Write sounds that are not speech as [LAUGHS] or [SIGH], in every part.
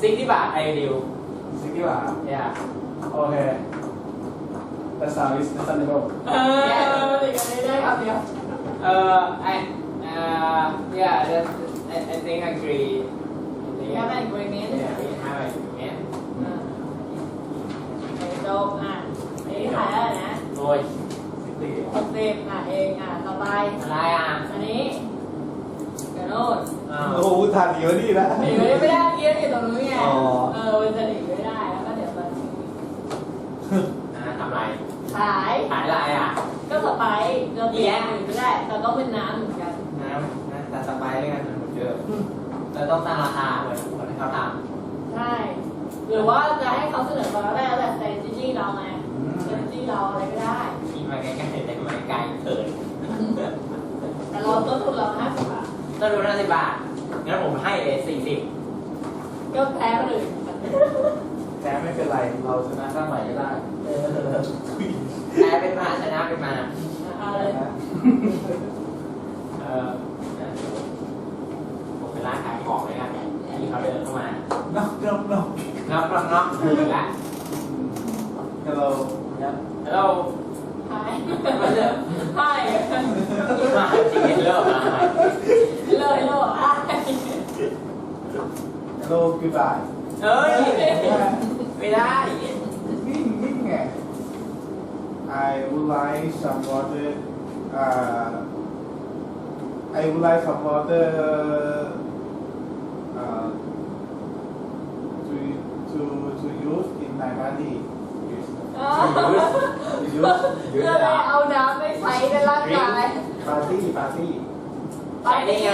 60 baht I will 60 baht yeah okay the service reasonable เออได้คำเดียวเออ I uh yeah that I, I think I agree you have an agreement yeah we have an agreement จบอะไอ้ถ่ายแล้วนะโอ้ย60อะเองอะต่อไปอะไรอะอันนี้ โดดอ้าวโอ้โหทานเยอะดีนะ หนีไม่ได้เกียร์อยู่ตรงนู้นไง อ๋อ เออมันจะหนีไม่ได้แล้วก็เดี๋ยวมันอ่าทำไรขาย ขายอะไรอะก็สไปร์เราเปลี่ยนอื่นไม่ได้แต่ต้องเป็นน้ำเหมือนกัน น้ำน้ำแต่สไปร์ด้วยกันเหมือนเดิมเราต้องตั้งราคาเหมือนเหมือนที่เขาทำใช่ หรือว่าจะให้เขาเสนอมาแล้วได้แล้วแต่ strategy เราไง strategy เราอะไรก็ได้ ที่มาใกล้ๆแต่มาไกลเกินแต่เราต้นทุนเราห้าสิบบาท ต้องดูห้าสิบบาท งั้นผมให้เลยสี่สิบก็แพ้คนอื่นแพ้ไม่เป็นไร เราชนะข้างใหม่ก็ได้แพ้เป็นมาชนะเป็นมาเอาเลยเออผมเป็นร้านขายของเลยนะที่เขาเดินเข้ามานอกนอกนอกน็อกน็อกน็อกถึงละฮัลโหลแล้วเราหายมาเริ่มหายมาจริงเริ่มมา ฮัลโหลกูบาย เอ้ยไม่ได้ นิ่งนิ่งไง I would like some water uh I would like some water uh to to to use in my body use อ๋อ to use เพ[LAUGHS] ื่ออะไรเอาน้ำไปใช้ในร่างกาย party party ปาร์ตี้อ๋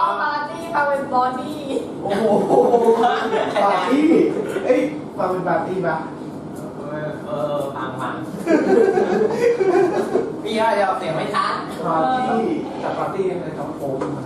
อป าร์ตี้ทำเป็นบอดี้โอ้โหปาร์ตี้เอ้ยฟังเป็นปาร์ตี้ปะเออฟังฟังพี่ว่าจะออกเสียงไม่ชัดปาร์ตี้แต่ปาร์ตี้เป็นคำโค้งมา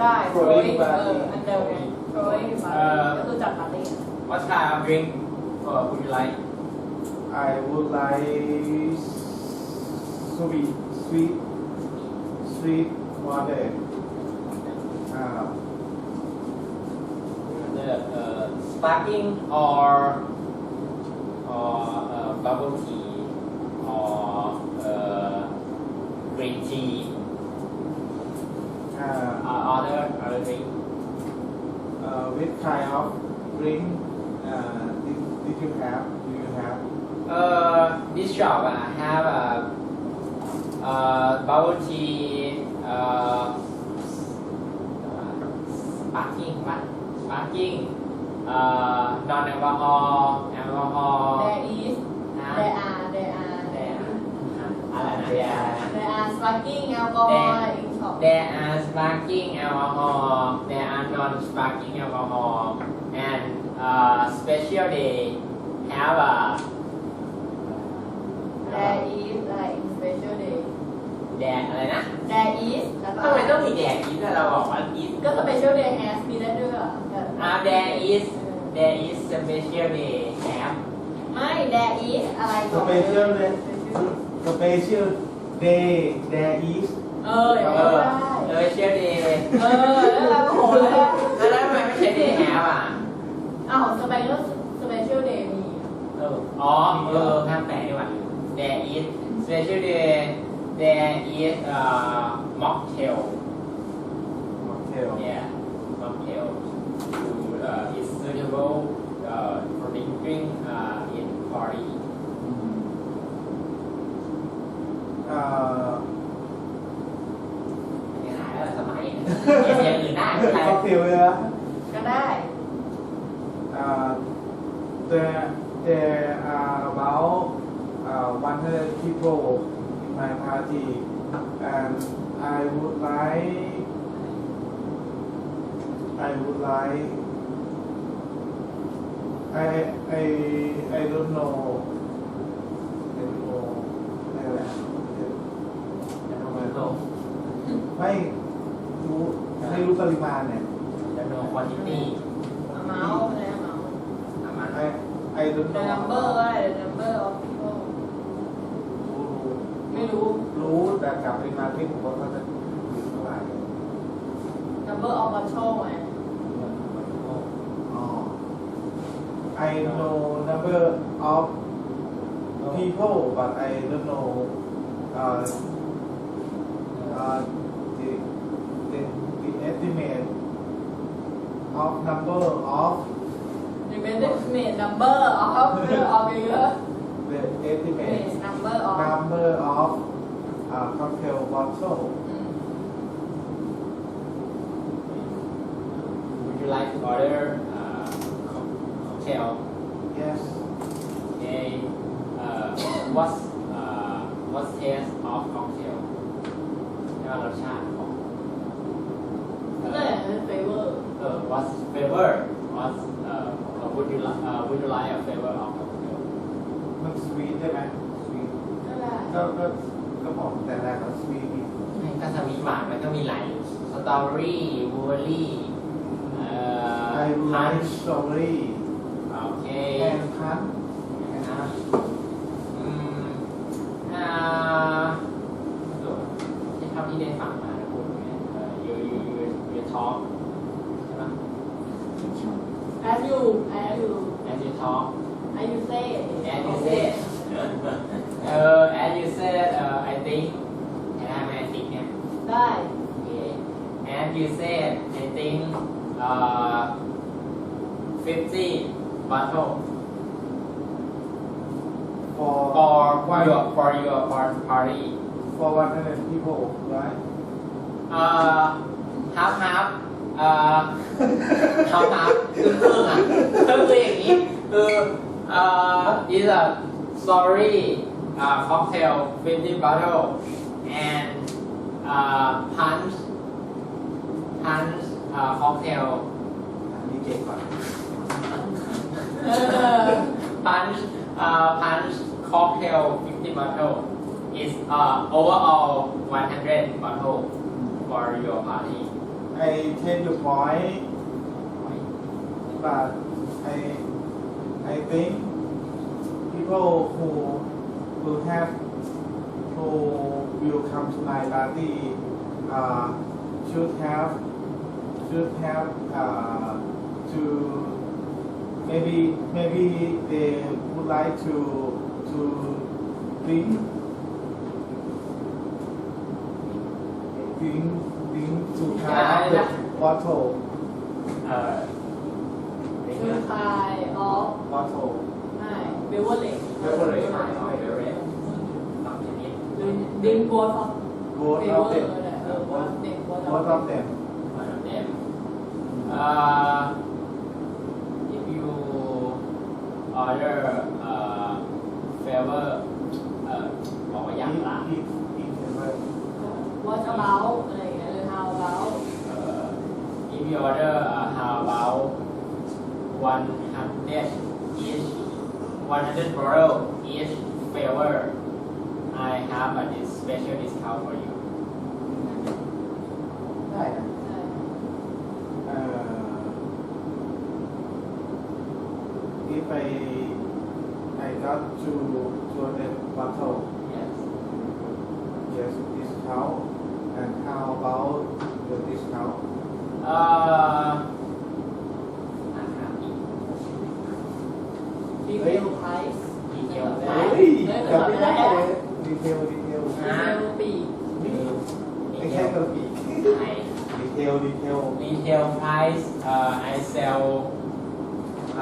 ได้โปรย Throwing เอ party ออันเดิมไงโปรยปาร์ตี้ก็คือจัดปาร์ตี้ What kind of drink uh, would you like I would like sweet sweet sweet water the uh, sparking or or uh, bubble tea or uh, green tea uh, or other other thing. Uh, which kind of drink uh, did, did you have? Do you have? Uh, this shop I have a uh, bubble tea. Uh, sparkling what sparkling uh, non alcohol alcohol แดอีส นะ แดอาแดอา แดอะไรนะแดอะไรนะ แดอาสปาร์กิ้งแอลกอฮอล์อินช็อป There are sparkling alcohol, there are non-sparkling alcohol, and uh, special day have a แดอีสอะไรอินสเปเชียลเดย์ แดดอะไรนะ แดอีสแล้วก็ ทำไมต้องมีแดดอีกถ้าเราบอกว่าอีส ก็สเปเชียลเดย์แฮสมีได้ด้วยเหรอแต่อ่า there is there is special day have ไม่แดอีสอะไรก่อน special day special day there is เอออย่างเอนั้นอได้เออ special day เลยเออแล้วเราก็โหเลยแล้วทำไมไม่ใช่ day have อะอ้าวสเปเชียลสเปเชียลเดย์มีเอออ๋อเออห้ามแปลดีกว่า there is special day there is uh mocktail mocktail Yeah, mocktail to, uh, is suitable uh, for drinking uh, in party. อ่า ไม่หายแล้วสมัยเรียนอย่างอื่นได้ไม่เป็นไร ค็อกเทลเลยนะ ก็ได้ uh, there there are about uh, 100 people in my party and I would like I would like I I I don't know I don't know อะไรนะจะโนโลไม่รู้ไม่รู้ปริมาณเนี่ยจะโนควอนติตี้เมาส์อะไรเมาส์ประมาณ I I don't the know number ก็ได้ the number of people ไม่รู้ รู้แต่กับปริมาณที่ผมว่าเขาจะอยู่เท่าไหร่ number of bottle ไง I know number of people, but I don't know uh, uh, the, the, the estimate of number of the estimate number of the [LAUGHS] of the estimate. Number of. Number of uh, cocktail bottle. Hmm. Would you like to order uh, co- cocktail? yes Okay. Uh, what's uh, what's taste of cocktail? เรียกว่ารสชาติของก็เลยเป็น flavor เออ what's flavor? What's uh, uh, would you li- uh, would you like a flavor of cocktail? มัน sweet ได้ไหม sweet ก็ได้ก็ก็ก็บอกแต่แรกว่า sweet นี่ไม่ก็สวีทหวานมันก็มีหลายสตรอเบอรี่บลูเบอรี่เอ่อ I พัน like strawberry โอเค and punch นะครับอืมอ่าสรุปที่เท่าที่ได้ฟังมานะพูดเนี่ยเอ่อ you you you you talk ใช่ไหม as you as you as you talk as you say as you said เออ as you said เอ่อ I think เห็นได้ไหม I think เนี่ย ได้ Okay. And you said, I think, uh, 50 bottle for for one your for your par- party. for 100 people right Uh, half half เอ่อ [LAUGHS] half half ครึ่งครึ่งอ่ะก็คืออย่างนี้คือเอ่อ is a sorry uh, cocktail 50 bottle and uh, punch punch uh, cocktail มีเก่งก่อน [LAUGHS] เออ punch uh, punch cocktail 50 bottle is uh, overall 100 bottle for your party. I take your point but I I think people who who have who will come to my party uh, should have should have uh, to maybe maybe they would like to to think, think, think to have the bottle, uh, ฟูล think, คายออฟ bottle, ไม่เบเวอร์เลก beverage, not beverage, สามชนิดหรือดิงโกส both of them, เออโกสเด็กโกส both of them. มาเต็มอ่า if you order flavor เอ่อบอกว่าอย่างละ eat eat flavor What about อะไรอย่างเงี้ยหรือ how about uh, if you order uh, how about 100 each 100 bottle each flavor I have a dis- special discount for you ได้ I got to to the bottle yes yes discount and how about the discount เอ่อราคาอีก ดีเทลไพรส์ ดีเทล ได้ เฮ้ย ได้ จำไม่ได้เลยดีเทลดีเทล ดีเทลปีก ไม่ใช่กระปี ไอ ดีเทลดีเทล retail price uh, I sell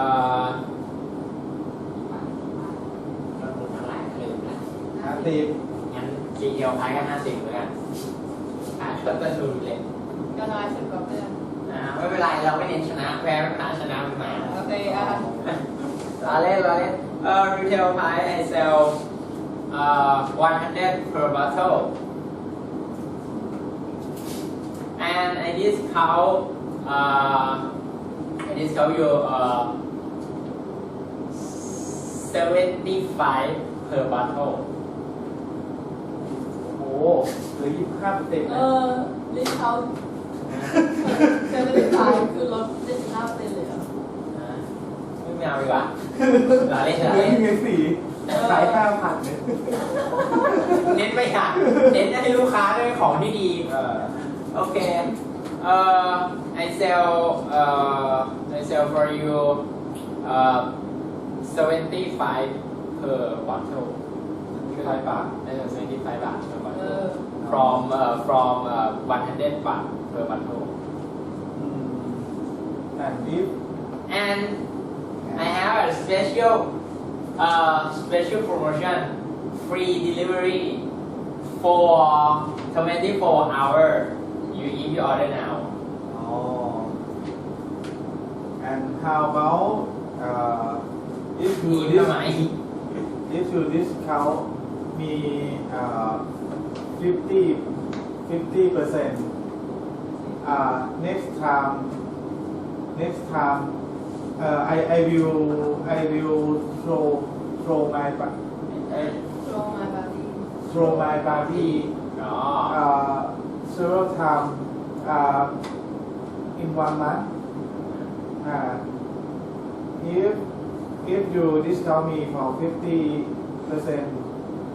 uh ห้าสิบงั้น retail price ก็ห้าสิบเหมือนกันอ่าก็จะดูเลยก็น้อยสุดกว่าเพื่อนอ่าไม่เป็นไรเราไม่เน้นชนะแพ้ไม่ชนะชนะมันมาโอเคอะล้อเล่นล้อเล่นเอ่อ retail price I sell uh 100 per bottle and I discount uh I discount you uh 75 per bottle โอ้โหเหลือยี่สิบห้าเปอร์เซ็นต์เอนะอลิสเขาเซเว่นตี้ไฟคือลดเจ็ดสิบห้าเปอร์เซ็นต์เลยเหรออ่าไม่เอาดีกว่าล้อเล่นล้อเหลือเล่นเงินสี่ขายห้าพันเนี่ยเน้นประหยัดเน้นให้ลูกค้าได้ของที่ดี เออ Okay. Uh, I sell. Uh, I sell for you. Uh, 75 per bottle คือไทยบาทน่าจะ75บาท per เอ bottle อ from uh, from uh, 100 baht per month. Mm. And you? and I have a special uh, special promotion, free delivery for 24 hour. You if you order now. Oh. And how about uh, if you this if you discount me uh, 50 50 percent. Uh, next time next time uh, I, I will I will throw throw my I, throw my body. throw my body. Ah. Uh, several times uh, in one month. Uh, if if you discount me for 50 percent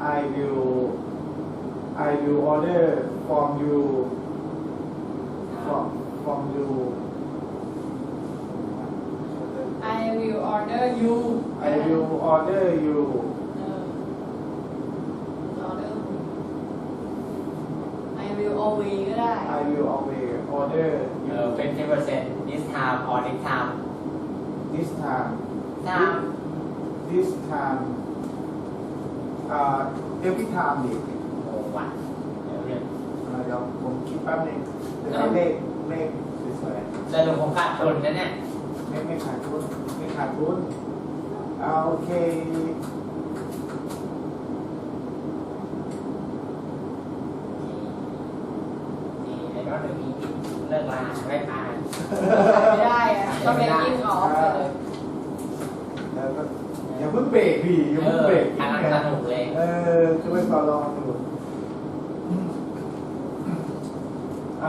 I will I will order from you from from you. I will order you I will order you เออ order I will always ก็ได้ I will always order เอ you อ50% this time or next time this time time this time uh, every time ดิโอ้วันเดี๋ยวเรียนอ่าเดี๋ยวผมคิดแป๊บนึงเดี๋ยวให้เลขเลขสวยสรุปผมขาดทุนนะเนี่ยๆไม่ไม่ขาดทุนไม่ขาดทุนอ่าโอเคนี่ไอ้รถเดี๋ยวมีเลิกลาไม่ผ่านไม่ได้อะต้องเป็นยิ่งออกไปเลยแล้วก็อย่าเพิ่งเบรกพี่อย่าเอเพิ่งอเบรกทางสนุกเลยเออคือไม่ต่อรอง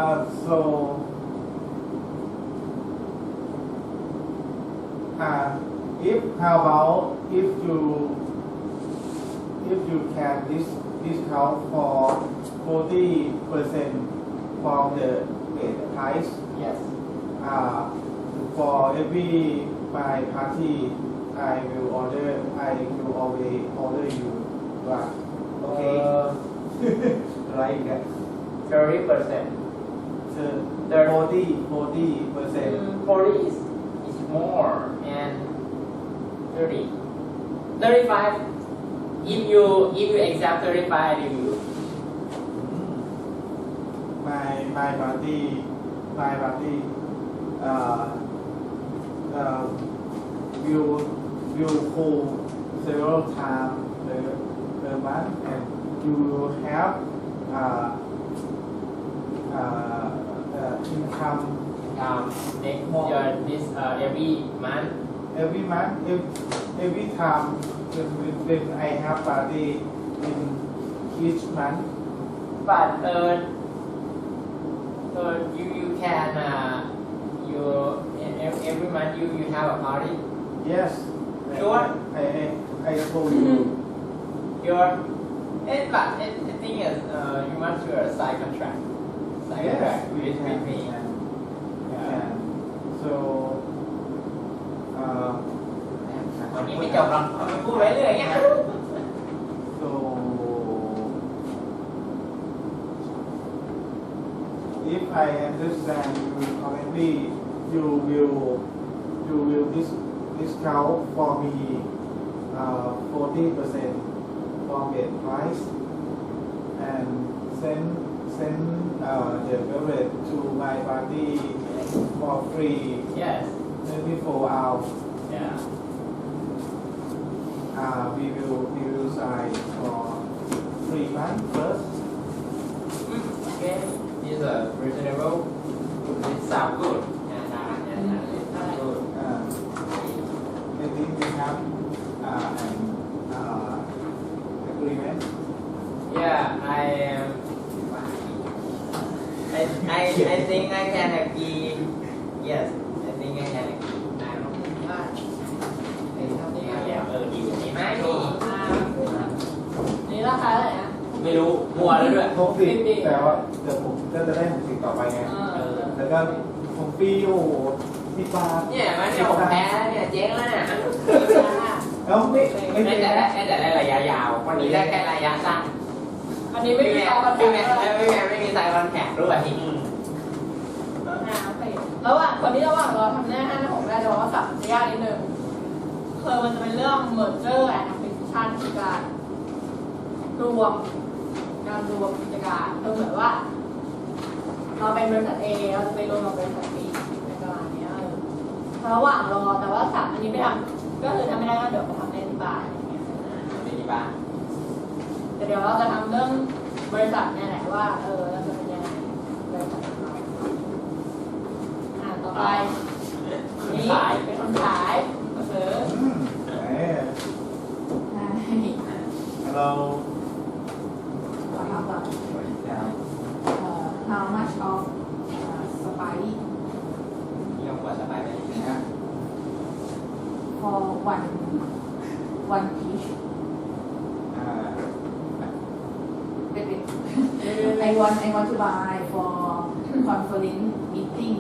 Uh, so, uh, if how about if you if you can dis discount for forty percent from the price? Yes. Uh, for every my party, I will order. I will always order you. But okay, uh, [LAUGHS] like thirty percent. คือ40 40 percent. 40 is, is more and 30 35 if you if you accept 35 I will my my party my party uh, uh, will will cool several times per, per month and you will have uh, uh, income um, next your this uh, every month every month if, every time when, when I have party in each month. But uh, uh, you you can uh, you every month you you have a party? Yes. Sure. I, I, I told you your and but and the thing is uh, you must do a side contract side yes contract we with, can, with we me can, we Yeah. can. so uh, วันนี้ไม่จบหรอกพูดไว้เรื่อยเงี้ย so if I understand you correctly you will you will dis, discount for me uh, 40% from the price and send send uh, the beverage to my party for free. Yes. 24 hours. Yeah. Uh, we will we will sign for three months first. Okay. This is a reasonable. It sound good กสิบแต่ว่าเดี๋ยวผมก็จะได้หกสิบต่อไปไงเออแล้วก็ผมฟรีโอ้โหสิบบาทเนี่ยมันเนี่ยผมแพ้แล้วเนี่ยเจ๊งแล้วเนี่ยเอแล้วไม่ไม่ไม่เป็นแต่นะได้แต่ได้ระยะยาววันนี้ได้แค่ระยะสั้นอันนี้ไม่มีพี่การคอนแทแม่คพี่เลยแม่ไม่แม่ไม่มีไซส์คอนแทคด้วยอืมอ่าโอเคระหว่างคนที่ระหว่างรอทำหน้าห้าหน้าหกได้จะบอกว่าสับจะยากนิดนึงคือมันจะเป็นเรื่อง merger and acquisition คือการรวม การรวมกิจการคือเหมือนว่า เราเป็นบริษัท A เราจะไปรวมกับบริษัท B ในประมาณเนี้ยเออระหว่างรอแต่ว่าสับอันนี้ไม่ทำก็คือทำไม่ได้ก็เดี๋ยวไปทำในที่บ้านอย่างเงี้ยไม่ดีบ้างแต่เดี๋ยวเราจะทำเรื่องบริษัทเนี่ยแหละว่าเออเราจะเป็นยังไงบริษัทของเราอ่าต่อไปนี่ขายเป็นคนขายมาซื้ออืมเอ้ยใช่เราขอถามก่อน uh, how much of uh, spice ยอมกว่าสบายไปนิดนึงนะ for one one piece อ่า wait wait I want I want to buy for conference meeting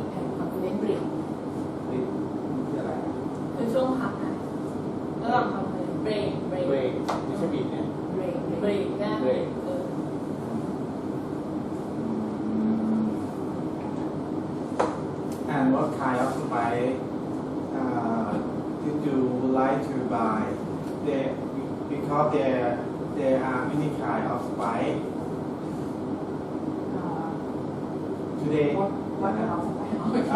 like to buy there because there there are many kind of spice uh, today what what kind of spice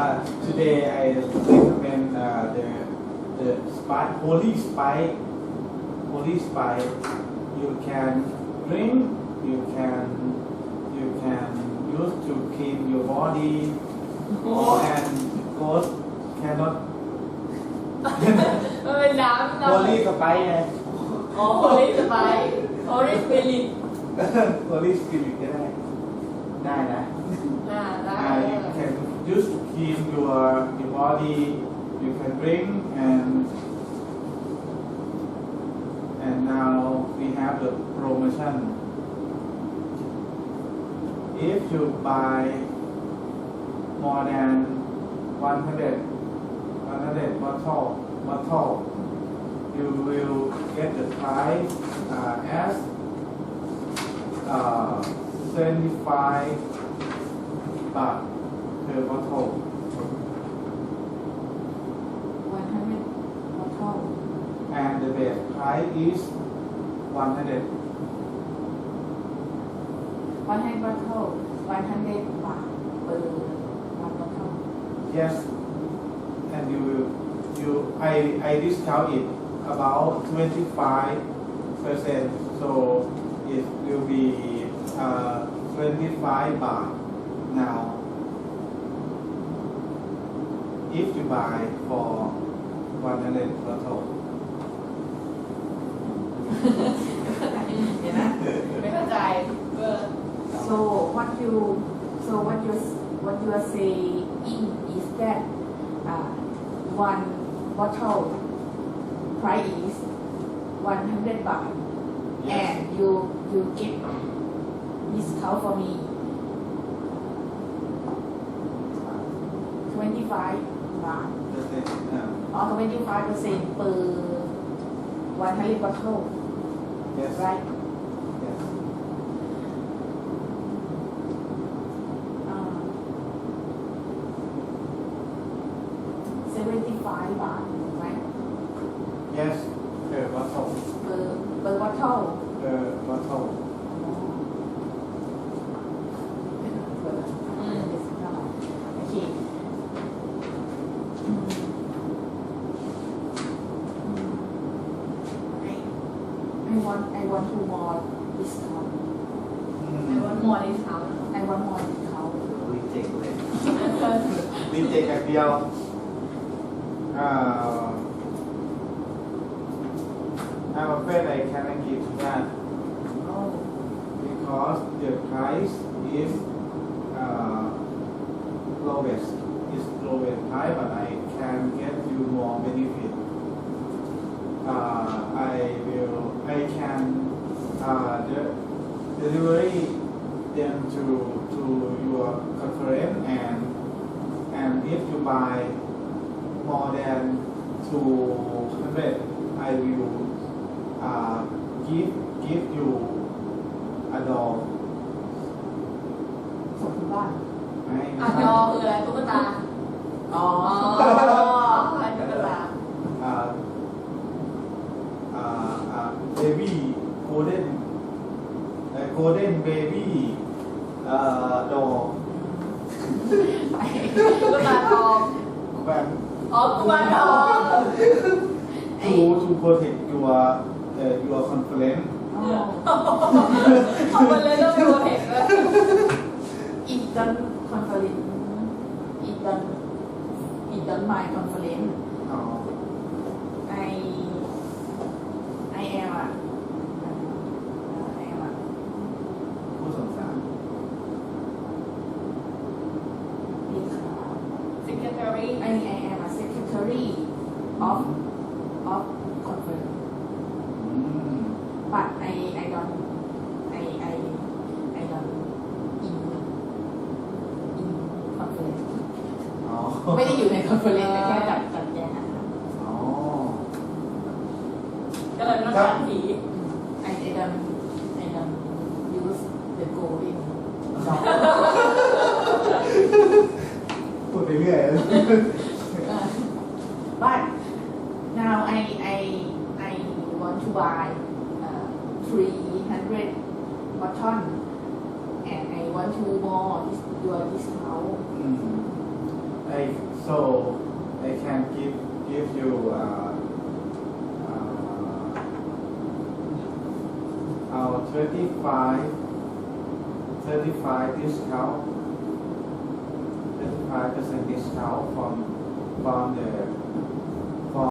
Uh, today I recommend uh, the the spice holy spice holy spice you can drink you can you can use to clean your body. [LAUGHS] Or and ghost cannot [LAUGHS] [LAUGHS] มันเป็นน้ำน้ำ holy spice ไงอ๋อโฮลิสไปโฮลิสปิริต holy spirit ก็ได้ ได้นะ อ่าได้ Uh, you can use to clean your your body. You can drink and and now we have the promotion. If you buy more than 100 100 bottle bottle, you will get the price uh, as uh, 75 baht per bottle. 100 bottle And the best price is 100. 100 bottle 100 baht per one bottle Yes. And you will, you, I, I discount it about 25 percent. So it will be uh, 25 baht now. If you buy for 100 bottle. [LAUGHS] เดี๋ยวนะ ไม่เข้าใจเออ So what you so what you what you are saying is that uh, one bottle price is 100 baht. And you you get discount for me. 25 baht. Or 25 percent per 100 bottle yes. right want I want to more discount ไอ้วันมอร์นิ่งเช้า I want more discount [LAUGHS] รีเจ็คเลยรีเจ็คอย่างเดียวอ่า and if you buy more than 200 I will uh, give give you a doll ส่งถึงบ้านไม่อะใช่ยอคืออะไรตุ๊กตา อ๋ออะไรตุ๊กตาอ่าอ่าอ่า baby golden เอ่อ golden baby เอ่อ doll ตุ๊ กตาทองแบบอ๋อกุมารทอง to to protect your เอ่อ your conference อ๋อเอาไปเลยต้องดูเห็นเลยอีดันคอนเฟอเรนซ์อีดันอีดันไมคอนเฟอเรนซ์อ๋ pretty [LAUGHS] [LAUGHS] but now I, I, I want to buy uh, 300 button and I want to more this, your discount. Mm-hmm. I, so I can give give you uh, uh, our 35 35 discount 25% discount van, van de